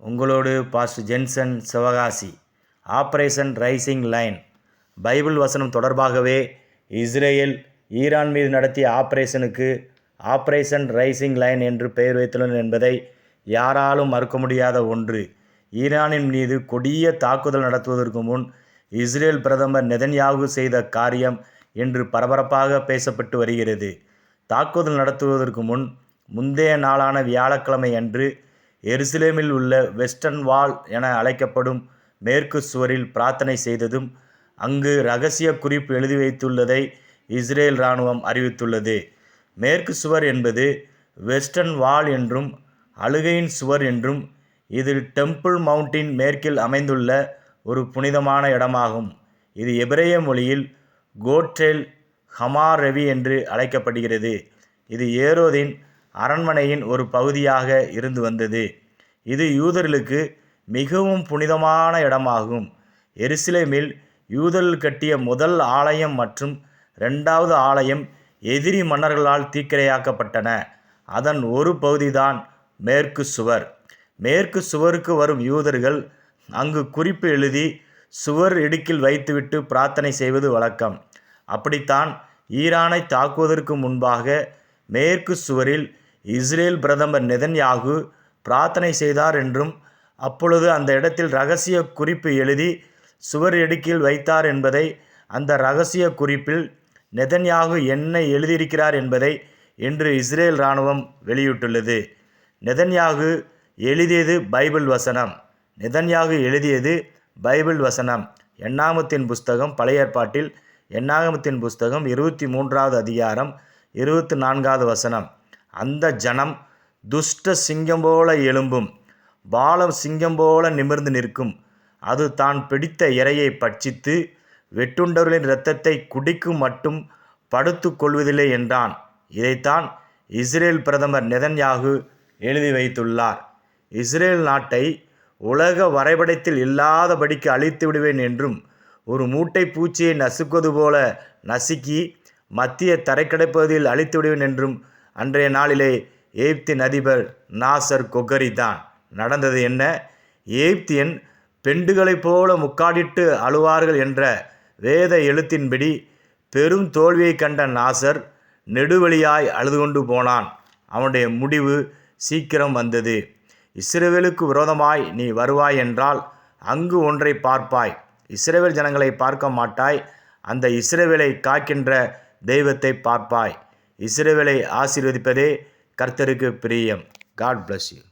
உங்களோடு pastor Jensen Sivakasi operation rising lion Bible வசனம் தொடர்பாகவே இஸ்ரேல் ஈரான் மீது நடத்திய ஆப்ரேஷனுக்கு ஆப்ரேஷன் ரைசிங் லைன் என்று பெயர் வைத்துள்ளனர் என்பதை யாராலும் மறுக்க முடியாத ஒன்று. ஈரானின் மீது கொடிய தாக்குதல் நடத்துவதற்கு முன் இஸ்ரேல் பிரதமர் நெதன்யாகு செய்த காரியம் என்று பரபரப்பாக பேசப்பட்டு வருகிறது. தாக்குதல் நடத்துவதற்கு முன் முந்தைய நாளான வியாழக்கிழமை அன்று எருசலேமில் உள்ள வெஸ்டர்ன் வால் என அழைக்கப்படும் மேற்கு சுவரில் பிரார்த்தனை செய்ததும் அங்கு ரகசிய குறிப்பு எழுதி வைத்துள்ளதை இஸ்ரேல் இராணுவம் அறிவித்துள்ளது. மேற்கு சுவர் என்பது வெஸ்டர்ன் வால் என்றும் அழுகையின் சுவர் என்றும் இது டெம்பிள் மவுண்டின் மேற்கில் அமைந்துள்ள ஒரு புனிதமான இடமாகும். இது எபிரேய மொழியில் கோட்ரேல் ஹமாரெவி என்று அழைக்கப்படுகிறது. இது ஏரோதின் அரண்மனையின் ஒரு பகுதியாக இருந்து வந்தது. இது யூதர்களுக்கு மிகவும் புனிதமான இடமாகும். எருசலேமில் யூதர்கள் கட்டிய முதல் ஆலயம் மற்றும் இரண்டாவது ஆலயம் எதிரி மன்னர்களால் தீக்கிரையாக்கப்பட்டன. அதன் ஒரு பகுதிதான் மேற்கு சுவர். மேற்கு சுவருக்கு வரும் யூதர்கள் அங்கு குறிப்பு எழுதி சுவர் இடுக்கில் வைத்துவிட்டு பிரார்த்தனை செய்வது வழக்கம். அப்படித்தான் ஈரானை தாக்குவதற்கு முன்பாக மேற்கு சுவரில் இஸ்ரேல் பிரதமர் நெதன்யாகு பிரார்த்தனை செய்தார் என்றும் அப்பொழுது அந்த இடத்தில் ரகசிய குறிப்பு எழுதி சுவர் இடுக்கில் வைத்தார் என்பதை அந்த ரகசிய குறிப்பில் நெதன்யாகு என்ன எழுதியிருக்கிறார் என்பதை இன்று இஸ்ரேல் இராணுவம் வெளியிட்டுள்ளது. நெதன்யாகு எழுதியது பைபிள் வசனம். நெதன்யாகு எழுதியது பைபிள் வசனம். எண்ணாமத்தின் புஸ்தகம் பழைய ஏற்பாட்டில் எண்ணாகமத்தின் புஸ்தகம் இருபத்தி மூன்றாவது அதிகாரம் இருபத்தி நான்காவது வசனம். அந்த ஜனம் துஷ்ட சிங்கம் போல எழும்பும் பாலம் சிங்கம் போல நிமிர்ந்து நிற்கும். அது தான் பிடித்த இரையை பட்சித்து வெட்டுண்டவர்களின் இரத்தத்தை குடிக்கும் மட்டும் படுத்து கொள்வதில்லை என்றான். இதைத்தான் இஸ்ரேல் பிரதமர் நெதன்யாகு எழுதி வைத்துள்ளார். இஸ்ரேல் நாட்டை உலக வரைபடத்தில் இல்லாதபடிக்கு அழித்து விடுவேன் என்றும் ஒரு மூட்டை பூச்சியை நசுக்குவது போல நசுக்கி மத்திய தரைக்கடைப்பகுதியில் அழித்து விடுவேன் என்றும் அன்றைய நாளிலே எய்ப்தின் அதிபர் நாசர் கொகரி தான். நடந்தது என்ன? எய்ப்தியன் பெண்டுகளைப் போல முக்காடிட்டு அழுவார்கள் என்ற வேத எழுத்தின்படி பெரும் தோல்வியை கண்ட நாசர் நெடுவழியாய் அழுது கொண்டு போனான். அவனுடைய முடிவு சீக்கிரம் வந்தது. இஸ்ரேவேலுக்கு விரோதமாய் நீ வருவாய் என்றால் அங்கு ஒன்றை பார்ப்பாய். இஸ்ரேவேல் ஜனங்களை பார்க்க மாட்டாய். அந்த இஸ்ரேவேலை காக்கின்ற தெய்வத்தை பார்ப்பாய். இஸ்ரேவேலை ஆசீர்வதிப்பதே கர்த்தருக்கு பிரியம். God bless you